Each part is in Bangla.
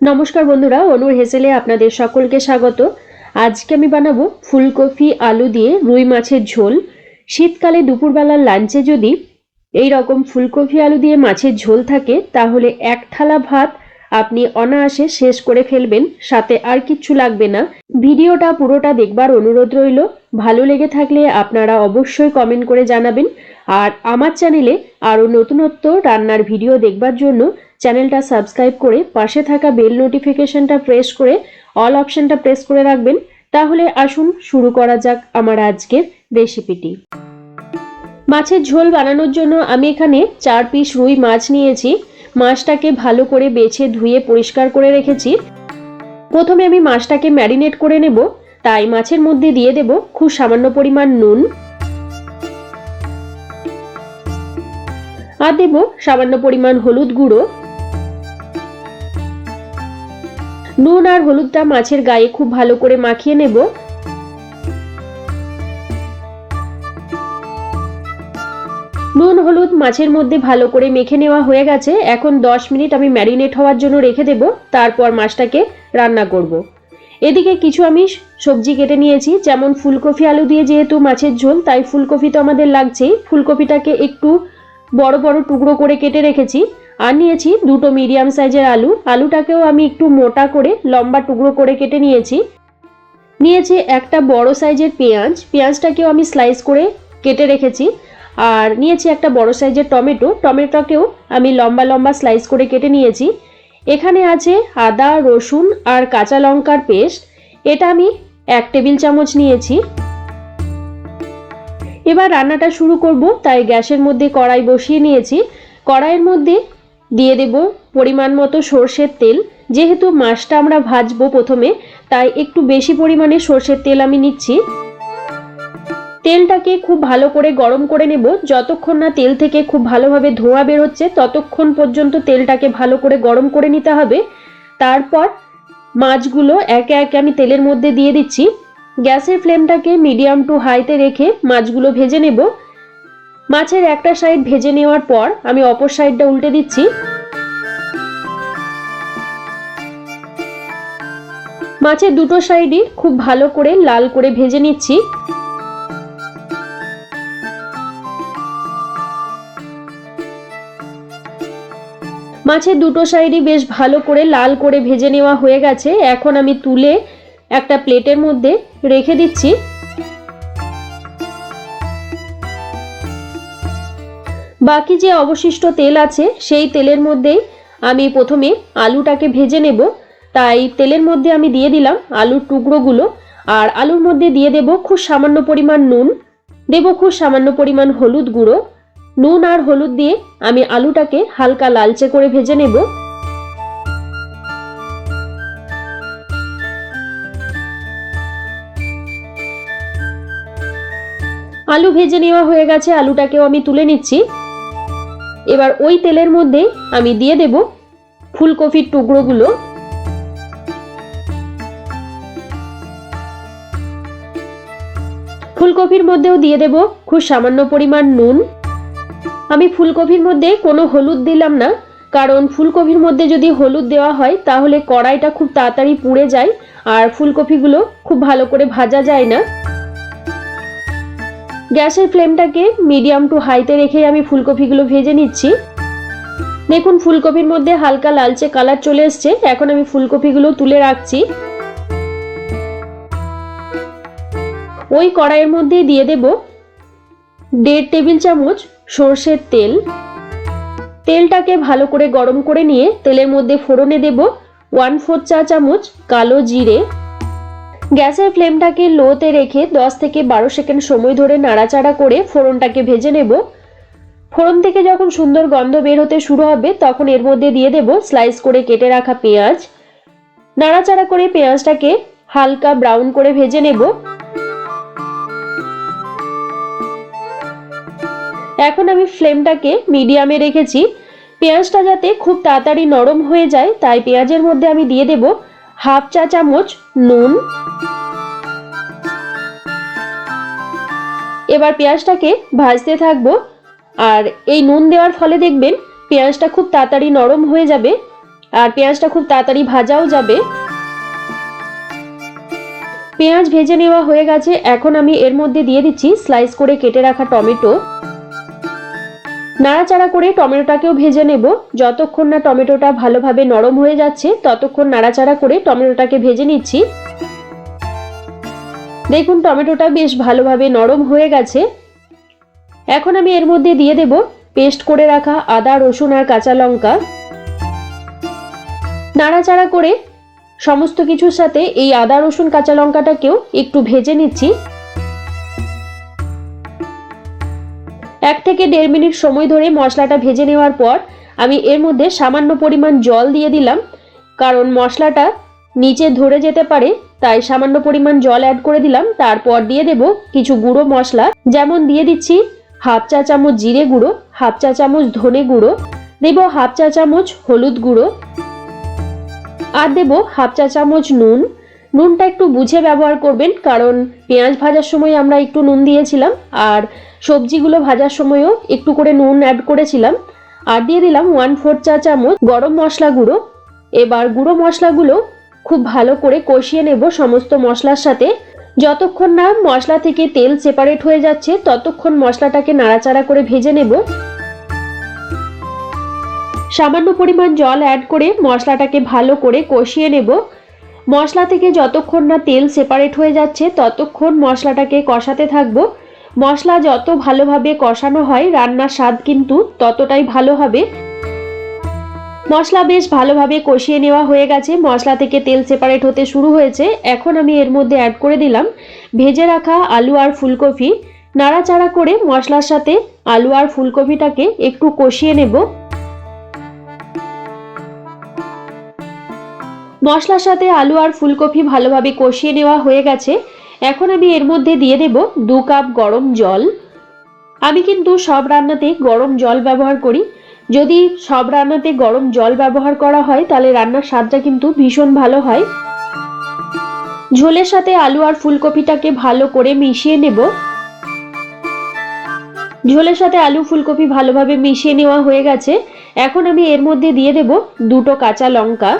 নমস্কার বন্ধুরা, অনুর হেসেলে আপনাদের সকলকে স্বাগত। আজকে আমি বানাবো ফুলকপি, আলু দিয়ে রুই মাছের ঝোল। শীতকালে দুপুরবেলার লাঞ্চে যদি এই রকম ফুলকপি, আলু দিয়ে মাছের ঝোল থাকে, তাহলে এক থালা ভাত আপনি অনায়াসে শেষ করে ফেলবেন, সাথে আর কিচ্ছু লাগবে না। ভিডিওটা পুরোটা দেখবার অনুরোধ রইল। ভালো লেগে থাকলে আপনারা অবশ্যই কমেন্ট করে জানাবেন। আর আমার চ্যানেলে আরও নতুনত্ব রান্নার ভিডিও দেখবার জন্য চ্যানেলটা সাবস্ক্রাইব করে পাশে থাকা বেল নোটিফিকেশনটা প্রেস করে অল অপশনটা প্রেস করে রাখবেন। তাহলে আসুন শুরু করা যাক আমার আজকের রেসিপিটি। মাছের ঝোল বানানোর জন্য আমি এখানে চার পিস রুই মাছ নিয়েছি। মাছটাকে ভালো করে বেছে ধুয়ে পরিষ্কার করে রেখেছি। প্রথমে আমি মাছটাকে ম্যারিনেট করে নেব। তাই মাছের মধ্যে দিয়ে দেব খুব সামান্য পরিমাণ নুন। আর দেব সামান্য পরিমাণ হলুদ গুঁড়ো। নুন আর হলুদটা মাছের গায়ে খুব ভালো করে মাখিয়ে নেব। নুন, হলুদ মাছের মধ্যে ভালো করে মেখে নেওয়া হয়ে গেছে। এখন 10 মিনিট আমি ম্যারিনেট হওয়ার জন্য রেখে দেব। তারপর মাছটাকে রান্না করব। এদিকে কিছু আমি সবজি কেটে নিয়েছি, যেমন ফুলকপি, আলু দিয়ে যেহেতু মাছের ঝোল, তাই ফুলকপি তো আমাদের লাগছেই। ফুলকপিটাকে একটু বড় বড় টুকরো করে কেটে রেখেছি। আর নিয়েছি দুটো মিডিয়াম সাইজের আলু। আলুটাকেও আমি একটু মোটা করে, লম্বা টুকরো করে কেটে নিয়েছি। নিয়েছি একটা বড় সাইজের পেঁয়াজ। পেঁয়াজটাকেও আমি স্লাইস করে কেটে রেখেছি। আর নিয়েছি একটা বড় সাইজের টমেটো। টমেটোকেও আমি লম্বা লম্বা স্লাইস করে কেটে নিয়েছি। এখানে আছে আদা, রসুন আর কাঁচা লঙ্কার পেস্ট। এটা আমি এক টেবিল চামচ নিয়েছি। এবার রান্নাটা শুরু করব। তাই গ্যাসের মধ্যে কড়াই বসিয়ে নিয়েছি। কড়াইয়ের মধ্যে দিয়ে দেব পরিমাণ মতো সর্ষের তেল। যেহেতু মাছটা আমরা ভাজবো প্রথমে, তাই একটু বেশি পরিমাণে সর্ষের তেল আমি নিচ্ছি। তেলটাকে খুব ভালো করে গরম করে নেব। যতক্ষণ না তেল থেকে খুব ভালোভাবে ধোঁয়া বেরোচ্ছে, ততক্ষণ পর্যন্ত তেলটাকে ভালো করে গরম করে নিতে হবে। তারপর মাছগুলো একে একে আমি তেলের মধ্যে দিয়ে দিচ্ছি। গ্যাসের ফ্লেমটাকে মিডিয়াম টু হাইতে রেখে মাছগুলো ভেজে নেব। মাছের একটা সাইড ভেজে নেওয়ার পর আমি অপর সাইডটা উল্টে দিচ্ছি। মাছের দুটো সাইডই খুব ভালো করে লাল করে ভেজে নিচ্ছি। মাছের দুটো সাইডই বেশ ভালো করে লাল করে ভেজে নেওয়া হয়ে গেছে। এখন আমি তুলে একটা প্লেটের মধ্যে রেখে দিচ্ছি। বাকি যে অবশিষ্ট তেল আছে, সেই তেলের মধ্যেই আমি প্রথমে আলুটাকে ভেজে নেব। তাই তেলের মধ্যে আমি দিয়ে দিলাম আলুর টুকরোগুলো। আর আলুর মধ্যে দিয়ে দেব খুব সামান্য পরিমাণ নুন। দেব খুব সামান্য পরিমাণ হলুদ গুঁড়ো। নুন আর হলুদ দিয়ে আমি আলুটাকে হালকা লালচে করে ভেজে নেব। আলু ভেজে নেওয়া হয়ে গেছে, আলুটাকেও আমি তুলে নিচ্ছি। এবার ওই তেলের মধ্যে আমি দিয়ে দেব ফুলকপির টুকরোগুলো। ফুলকপির মধ্যেও দিয়ে দেব খুব সামান্য পরিমাণ নুন। আমি ফুলকপির মধ্যে কোনো হলুদ দিলাম না, কারণ ফুলকপির মধ্যে যদি হলুদ দেওয়া হয়, তাহলে কড়াইটা খুব তাড়াতাড়ি পুড়ে যায় আর ফুলকপিগুলো খুব ভালো করে ভাজা যায় না। গ্যাসের ফ্লেমটাকে মিডিয়াম টু হাইতে রেখে আমি ফুলকপিগুলো ভেজে নিচ্ছি। দেখুন, ফুলকপির মধ্যে হালকা লালচে কালার চলে এসছে। এখন আমি ফুলকপিগুলো তুলে রাখছি। ওই কড়াইয়ের মধ্যেই দিয়ে দেব দেড় টেবিল চামচ সর্ষের তেল। তেলটাকে ভালো করে গরম করে নিয়ে তেলের মধ্যে ফোড়নে দেব। ওয়ান ফোর চা চামচ কালো জিরে। গ্যাসের ফ্লেমটাকে লোতে রেখে 10 থেকে বারো সেকেন্ড সময় ধরে নাড়াচাড়া করে ফোড়নটাকে ভেজে নেব। ফোড়ন থেকে যখন সুন্দর গন্ধ বের হতে শুরু হবে, তখন এর মধ্যে দিয়ে দেব স্লাইস করে কেটে রাখা পেঁয়াজ। নাড়াচাড়া করে পেঁয়াজটাকে হালকা ব্রাউন করে ভেজে নেব। এখন আমি ফ্লেমটাকে মিডিয়ামে রেখেছি। পেঁয়াজটা যাতে খুব তাড়াতাড়ি নরম হয়ে যায়, তাই পেঁয়াজের মধ্যে আমি দিয়ে দেব হাফ চা চামচ নুন। এবার পেঁয়াজটাকে ভাজতে থাকব। আর এই নুন দেওয়ার ফলে দেখবেন পেঁয়াজটা খুব তাড়াতাড়ি নরম হয়ে যাবে আর পেঁয়াজটা খুব তাড়াতাড়ি ভাজাও যাবে। পেঁয়াজ ভেজে নেওয়া হয়ে গেছে। এখন আমি এর মধ্যে দিয়ে দিচ্ছি স্লাইস করে কেটে রাখা টমেটো। নাড়াচাড়া করে টমেটোটাকেও ভেজে নেব। যতক্ষণ না টমেটোটা ভালোভাবে নরম হয়ে যাচ্ছে, ততক্ষণ নাড়াচাড়া করে টমেটোটাকে ভেজে নিচ্ছি। দেখুন, টমেটোটা বেশ ভালোভাবে নরম হয়ে গেছে। এখন আমি এর মধ্যে দিয়ে দেব পেস্ট করে রাখা আদা, রসুন আর কাঁচা লঙ্কা। নাড়াচাড়া করে সমস্ত কিছুর সাথে এই আদা, রসুন, কাঁচা লঙ্কাটাকেও একটু ভেজে নিচ্ছি। এক থেকে দেড় মিনিট সময় ধরে মশলাটা ভেজে নেওয়ার পর আমি এর মধ্যে সামান্য পরিমাণ জল দিয়ে দিলাম। কারণ মশলাটা নিচে ধরে যেতে পারে, তাই সামান্য পরিমাণ জল অ্যাড করে দিলাম। তারপর দিয়ে দেব কিছু গুঁড়ো মশলা। যেমন দিয়ে দিচ্ছি হাফ চা চামচ জিরে গুঁড়ো, হাফ চা চামচ ধনে গুঁড়ো, দেব হাফ চা চামচ হলুদ গুঁড়ো, আর দেব হাফ চা চামচ নুন। নুনটা একটু বুঝে ব্যবহার করবেন, কারণ পেঁয়াজ ভাজার সময় আমরা একটু নুন দিয়েছিলাম, আর সবজিগুলো ভাজার সময়ও একটু করে নুন অ্যাড করেছিলাম। আর দিয়ে দিলাম ওয়ান ফোর চা চামচ গরম মশলা গুঁড়ো। এবার গুঁড়ো মশলাগুলো খুব ভালো করে কষিয়ে নেব সমস্ত মশলার সাথে। যতক্ষণ না মশলা থেকে তেল সেপারেট হয়ে যাচ্ছে, ততক্ষণ মশলাটাকে নাড়াচাড়া করে ভেজে নেব। সামান্য পরিমাণ জল অ্যাড করে মশলাটাকে ভালো করে কষিয়ে নেব। মশলা থেকে যতক্ষণ না তেল সেপারেট হয়ে যাচ্ছে, ততক্ষণ মশলাটাকে কষাতে থাকব। মশলা যত ভালোভাবে কষানো হয়, রান্নার স্বাদ কিন্তু ততটাই ভালো হবে। মশলা বেশ ভালোভাবে কষিয়ে নেওয়া হয়ে গেছে। মশলা থেকে তেল সেপারেট হতে শুরু হয়েছে। এখন আমি এর মধ্যে অ্যাড করে দিলাম ভেজে রাখা আলু আর ফুলকপি। নাড়াচাড়া করে মশলার সাথে আলু আর ফুলকপিটাকে একটু কষিয়ে নেব। মশলার সাথে আলু আর ফুলকপি ভালোভাবে কষিয়ে নেওয়া হয়ে গেছে। এখন আমি এর মধ্যে দিয়ে দেব দু কাপ গরম জল। আমি কিন্তু সব রান্নাতে গরম জল ব্যবহার করি। যদি সব রান্নাতে গরম জল ব্যবহার করা হয়, তাহলে রান্নার স্বাদটা কিন্তু ভীষণ ভালো হয়। ঝোলের সাথে আলু আর ফুলকপিটাকে ভালো করে মিশিয়ে নেব। ঝোলের সাথে আলু ফুলকপি ভালোভাবে মিশিয়ে নেওয়া হয়ে গেছে। এখন আমি এর মধ্যে দিয়ে দেব দুটো কাঁচা লঙ্কা।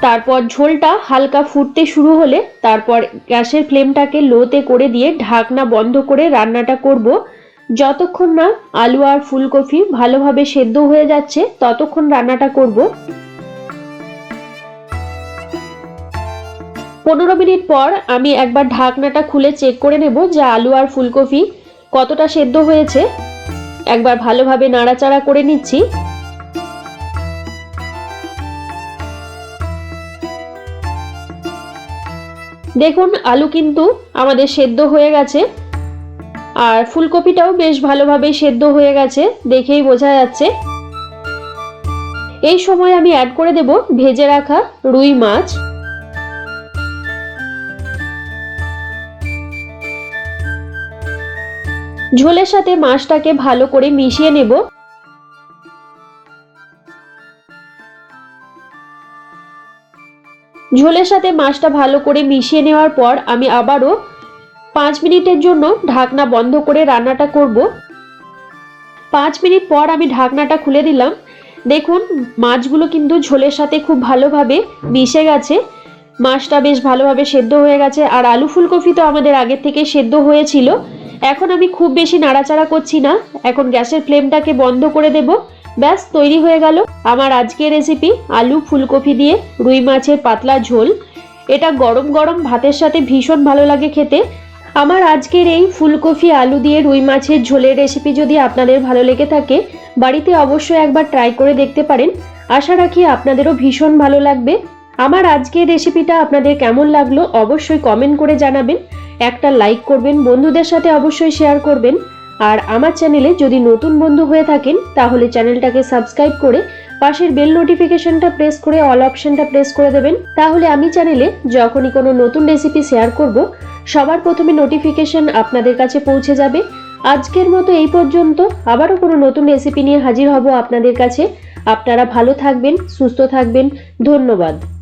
তারপর ঝোলটা হালকা ফুটতে শুরু হলে তারপর গ্যাসের ফ্লেমটাকে লোতে করে দিয়ে ঢাকনা বন্ধ করে রান্নাটা করব। যতক্ষণ না আলু আর ফুলকপি ভালোভাবে সেদ্ধ হয়ে যাচ্ছে, ততক্ষণ রান্নাটা করব। পনেরো মিনিট পর আমি একবার ঢাকনাটা খুলে চেক করে নেব যে আলু আর ফুলকপি কতটা সেদ্ধ হয়েছে। একবার ভালোভাবে নাড়াচাড়া করে নিচ্ছি। দেখুন, আলু কিন্তু আমাদের সেদ্ধ হয়ে গেছে। আর ফুলকপিটাও বেশ ভালোভাবে সেদ্ধ হয়ে গেছে, দেখেই বোঝা যাচ্ছে। এই সময় আমি অ্যাড করে দেব ভেজে রাখা রুই মাছ। ঝোলের সাথে মাছটাকে ভালো করে মিশিয়ে নেব। ঝোলের সাথে মাছটা ভালো করে মিশিয়ে নেওয়ার পর আমি আবারও পাঁচ মিনিটের জন্য ঢাকনা বন্ধ করে রান্নাটা করব। পাঁচ মিনিট পর আমি ঢাকনাটা খুলে দিলাম। দেখুন, মাছগুলো কিন্তু ঝোলের সাথে খুব ভালোভাবে মিশে গেছে। মাছটা বেশ ভালোভাবে সেদ্ধ হয়ে গেছে। আর আলু ফুলকপি তো আমাদের আগের থেকে সেদ্ধ হয়েছিল। এখন আমি খুব বেশি নাড়াচাড়া করছি না। এখন গ্যাসের ফ্লেমটাকে বন্ধ করে দেব। ব্যাস, তৈরি হয়ে গেল। আমার আজকের রেসিপি আলু ফুলকপি দিয়ে রুই মাছের পাতলা ঝোল। এটা গরম গরম ভাতের সাথে ভীষণ ভালো লাগে খেতে। আমার আজকের এই ফুলকপি, আলু দিয়ে রুই মাছের ঝোলের রেসিপি যদি আপনাদের ভালো লেগে থাকে, বাড়িতে অবশ্যই একবার ট্রাই করে দেখতে পারেন। আশা রাখি আপনাদেরও ভীষণ ভালো লাগবে। আমার আজকের রেসিপিটা আপনাদের কেমন লাগল অবশ্যই কমেন্ট করে জানাবেন। একটা লাইক করবেন, বন্ধুদের সাথে অবশ্যই শেয়ার করবেন। আর আমার চ্যানেলে যদি নতুন বন্ধু হয়ে থাকেন, তাহলে চ্যানেলটাকে সাবস্ক্রাইব করে পাশের বেল নোটিফিকেশনটা প্রেস করে অল অপশনটা প্রেস করে দেবেন। তাহলে আমি চ্যানেলে যখনই কোনো নতুন রেসিপি শেয়ার করব, সবার প্রথমে নোটিফিকেশন আপনাদের কাছে পৌঁছে যাবে। আজকের মতো এই পর্যন্ত। আবারও কোনো নতুন রেসিপি নিয়ে হাজির হব আপনাদের কাছে। আপনারা ভালো থাকবেন, সুস্থ থাকবেন। ধন্যবাদ।